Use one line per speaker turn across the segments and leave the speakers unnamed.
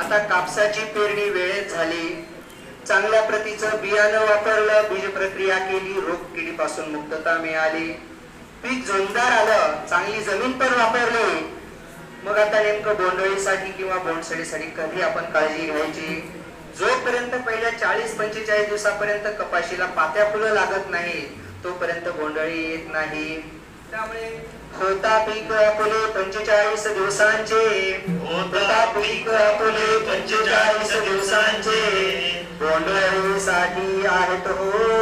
आता कापसाची पेरणी वेळेत झाली. चांगल्या प्रतीचं बियाणं वापरलं बीज प्रक्रिया केली रोग किडीपासून मुक्तता मिळाली. पीक जोमदार आलं चांगली जमीन पण वापरली. मग आता नेमकं बोंडळीसाठी किंवा बोंडसडीसाठी कधी आपण काळजी घ्यायची? जोपर्यंत पहिल्या चाळीस पंचेचाळीस दिवसापर्यंत कपाशीला पात्या फुलं लागत नाही तोपर्यंत बोंडळी येत नाही. त्यामुळे होता पीक आपले पंचेचाळीस दिवसांचे. होता पीक आपले पंचेचाळीस दिवसांचे. बोंडळी साठी आहेत हो.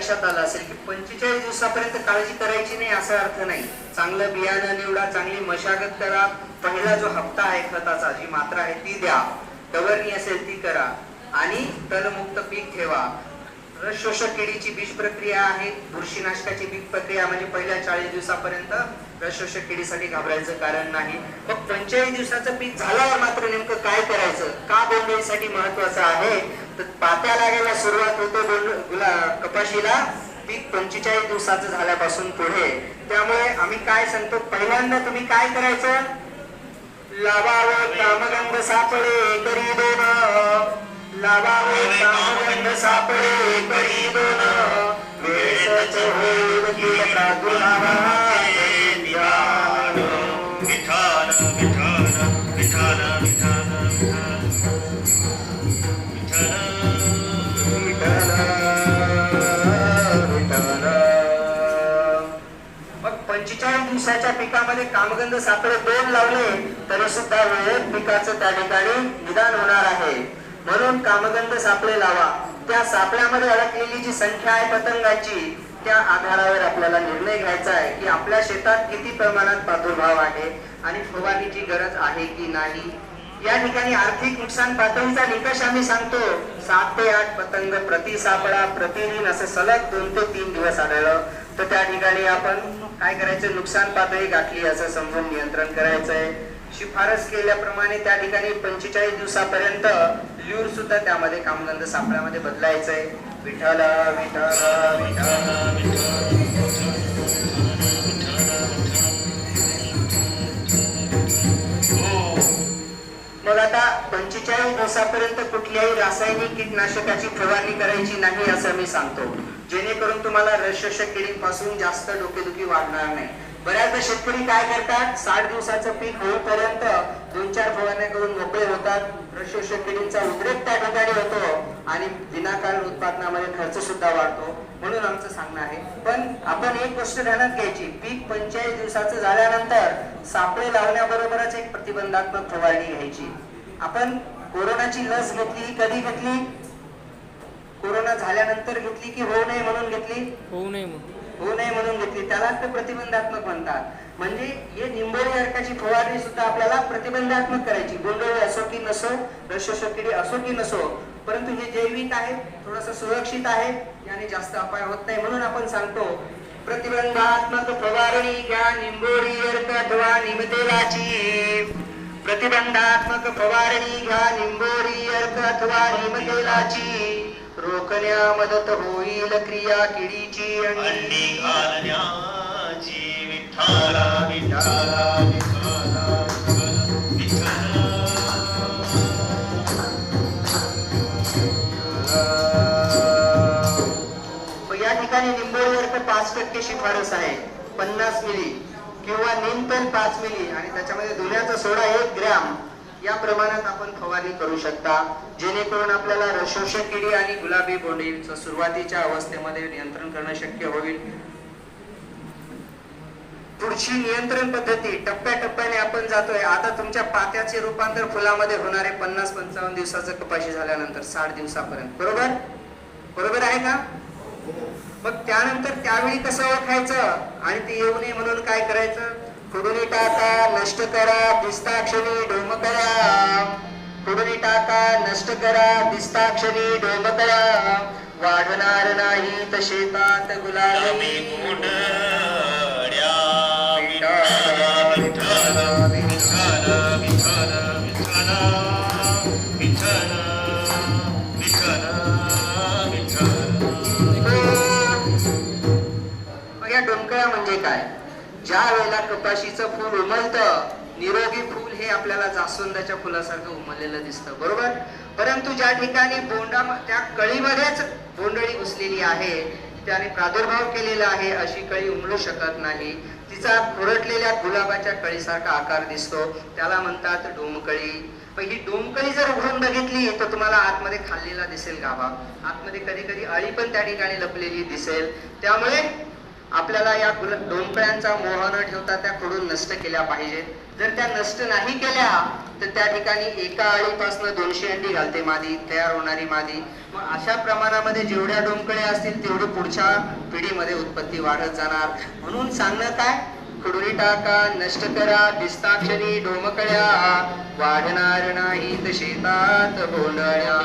लक्षात आलं असेल की पंचेचाळीस दिवसापर्यंत काळजी करायची नाही असा अर्थ नाही. चांगलं बियाणं निवडा चांगली मशागत करा. पहिला जो हप्ता आहे खताचा जी मात्रा आहे ती द्या. डवरणी असेल ती करा. आणि तणमुक्त पीक ठेवा. रस शोषक किडीची बीज प्रक्रिया आहे. बुरशीनाशकाची बीज प्रक्रिया म्हणजे पहिल्या चाळीस दिवसापर्यंत रस शोषक किडीसाठी घाबरायचं कारण नाही. मग पंचेचाळीस दिवसाचं पीक झाल्यावर मात्र नेमकं काय करायचं? का बोंडळीसाठी महत्वाचं आहे? पात्या लागायला सुरुवात होते गुला कपाशीला. पीक पंचेचाळीस दिवसाचं झाल्यापासून पुढे. त्यामुळे आम्ही काय सांगतो पहिल्यांदा तुम्ही काय करायचं? लावावं कामगंध सापडे करी दोन. लावावं कामगंध सापडे करी दोन. वेळच होईल कीड प्रादुर्भावाचे ध्यान.
विठ्ठल
पंचेचाळीस दिवसाच्या पिकामध्ये कामगंध सापळे दोन लावले तरी सुद्धा वेळेत पिकाचं त्या ठिकाणी निदान होणार आहे. म्हणून कामगंध सापळे लावा. त्या सापळ्यामध्ये अडकलेली जी संख्या आहे पतंगाची त्या आधारावर आपल्याला निर्णय घ्यायचा आहे की आपल्या शेतात किती प्रमाणात प्रादुर्भाव आहे आणि फवारणीची गरज आहे की नाही. या ठिकाणी आर्थिक नुकसान पातळीचा निकष आम्ही सांगतो. सात ते आठ पतंग प्रति सापळा प्रतिदिन असं सलग दोन ते तीन दिवस आढळलं. तर त्या ठिकाणी आपण काय करायचं? नुकसान पातळी गाठली असं समजून नियंत्रण करायचंय. शिफारस केल्याप्रमाणे त्या ठिकाणी पंचेचाळीस दिवसापर्यंत ल्यूर सुद्धा त्यामध्ये कामगंध सापळ्यामध्ये बदलायचंय. विठ्ठल विठाला विठाला विठाला दिवसापर्यंत कुठल्याही रासायनिक कीटनाशकाची फवारणी करायची नाही असं मी सांगतो. जेणेकरून तुम्हाला रसशोषक किडीपासून जास्त डोकेदुखी वाढणार नाही. बऱ्याचदा शेतकरी काय करतात? साठ दिवसाचं पीक होईपर्यंत दोन चार फवारण्या करून मोकळे होतात. रसशोषक किडींचा उद्रेक त्या ठिकाणी होतो आणि विनाकारण उत्पादनामध्ये खर्च सुद्धा वाढतो. म्हणून आमचं सांगणं आहे. पण आपण एक गोष्ट ध्यानात घ्यायची. पीक पंचेचाळीस दिवसाचं झाल्यानंतर सापळे लावण्याबरोबरच एक प्रतिबंधात्मक फवारणी घ्यायची. आपण कोरोनाची लस घेतली कधी घेतली? कोरोना झाल्यानंतर घेतली की होऊ नये म्हणून घेतली?
होऊ नये
होऊ नये म्हणून घेतली. त्यालाच ते प्रतिबंधात्मक म्हणतात. म्हणजे हे निंबोळी अर्काची फवारणी सुद्धा आपल्याला प्रतिबंधात्मक करायची. गोंधळी असो की नसो रसशोषक किडी असो की नसो परंतु हे जैविक आहे थोडस सुरक्षित आहे याने जास्त अपाय होत नाही म्हणून आपण सांगतो प्रतिबंधात्मक फवारणी घ्या निंबोळी अर्क अथवा निमतेलाची. प्रतिबंधात्मक फवारणी घ्या निंबोरी अर्क अथवा निमतेलाची. रोखण्या मदत होईल क्रिया किडीची
अंडी घालण्याची
या ठिकाणी निंबोळी अर्क पाच टक्के शिफारस आहे पन्नास मिली. किंवा निमतेल पाच मिली आणि त्याच्यामध्ये धुण्याचा सोडा एक ग्रॅम या प्रमाणात आपण फवारणी करू शकता. जेणेकरून आपल्याला रसोषक किडी आणि गुलाबी बोंडीचं सुरुवातीच्या अवस्थेमध्ये नियंत्रण करणं शक्य होईल. पुढची नियंत्रण पद्धती टप्प्याटप्प्याने आपण जातोय. आता तुमच्या पात्याचे रूपांतर फुलामध्ये होणारे पन्नास पंचावन्न दिवसाचं कपाशी झाल्यानंतर साठ दिवसापर्यंत. बरोबर? बरोबर आहे का? मग त्यानंतर त्यावेळी कसं ओळखायचं? आणि ते येऊ नये म्हणून काय करायचं? खुडुनी टाका नष्ट करा दिसताक्षणी डोम करा. खुडुनी टाका नष्ट करा दिसताक्षणी डोम करा. वाढणार नाही तर शेतात गुलाबी
गुलाबी कोंडड्या
विठ्ठल,
विठ्ठल. डोमकळ्या म्हणजे
काय? ज्या वेळेला कपाशीचं फूल उमलतं निरोगी फूल हे आपल्याला जास्वंदाच्या फुलासारखं उमललेलं दिसतं बरोबर? परंतु ज्या ठिकाणी बोंडा त्या कळीमध्येच बोंडळी घुसलेली आहे त्याने प्रादुर्भाव केलेला आहे अशी कळी उमलू शकत नाही. तिचा खुरटलेल्या गुलाबाच्या कळीसारखा आकार दिसतो. त्याला म्हणतात डोमकळी. पण ही डोमकळी जर उघडून बघितली तर तुम्हाला आतमध्ये खाल्लेला दिसेल गाभा. आतमध्ये कधी कधी अळी पण त्या ठिकाणी लपलेली दिसेल. त्यामुळे आपल्याला या गुल मोह न ठेवता त्या कडून नष्ट केल्या पाहिजेत. जर त्या नष्ट नाही केल्या तर त्या ठिकाणी एका अळीपासून दोनशे अंडी घालते मादी तयार होणारी मादी. मग अशा प्रमाणामध्ये जेवढ्या डोमकळे असतील तेवढी पुढच्या पिढीमध्ये उत्पत्ती वाढत जाणार. म्हणून सांगणं काय? खडुरी टाका नष्ट करा दिस्ताक्षरी डोमकळ्या. वाढणार नाहीत शेतात बोंडळ्या